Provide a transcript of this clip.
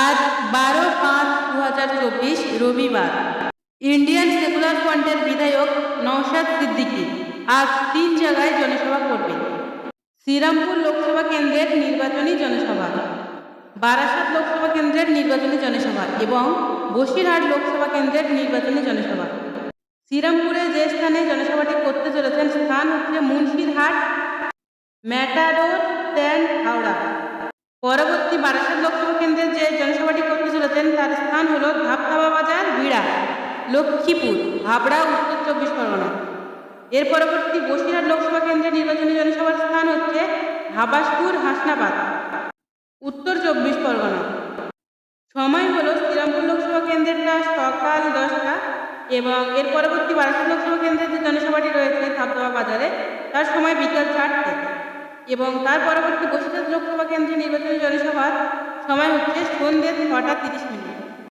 আজ বারো পাঁচ দু হাজার চব্বিশ রবিবার। ইন্ডিয়ান সেকুলার ফ্রন্টের বিধায়ক নওশাদ সিদ্দিকী আজ তিন জায়গায় জনসভা করবেন। শ্রীরামপুর লোকসভা কেন্দ্রের নির্বাচনী জনসভা, বারাসাত লোকসভা কেন্দ্রের নির্বাচনী জনসভা এবং বসিরহাট লোকসভা কেন্দ্রের নির্বাচনী জনসভা। শ্রীরামপুরে যে স্থানে জনসভাটি করতে চলেছেন স্থান হচ্ছে মুন্সিরহাট, ম্যাটাডোর স্ট্যান্ড হাওড়া। পরবর্তী বারাসাত করতে তার স্থান হল ধাপধাবা বাজার, বিড়া, লক্ষ্মীপুর, হাবড়া, উত্তর চব্বিশ পরগনা। এর পরবর্তী বসিরহাট লোকসভা কেন্দ্রের নির্বাচনী জনসভার স্থান হচ্ছে হাবাসপুর, হাসনাবাদ, উত্তর চব্বিশ পরগনা। সময় হল শ্রীরামপুর লোকসভা কেন্দ্রেরটা সকাল দশটা এবং এর পরবর্তী বারাসাত লোকসভা কেন্দ্রের যে জনসভাটি রয়েছে ধাপধাবা বাজারে, তার সময় বিকাল চারটে এবং তার পরবর্তী বসিরহাট লোকসভা কেন্দ্রের নির্বাচনী জনসভার সময় হচ্ছে সন্ধ্যে ছটা তিরিশ।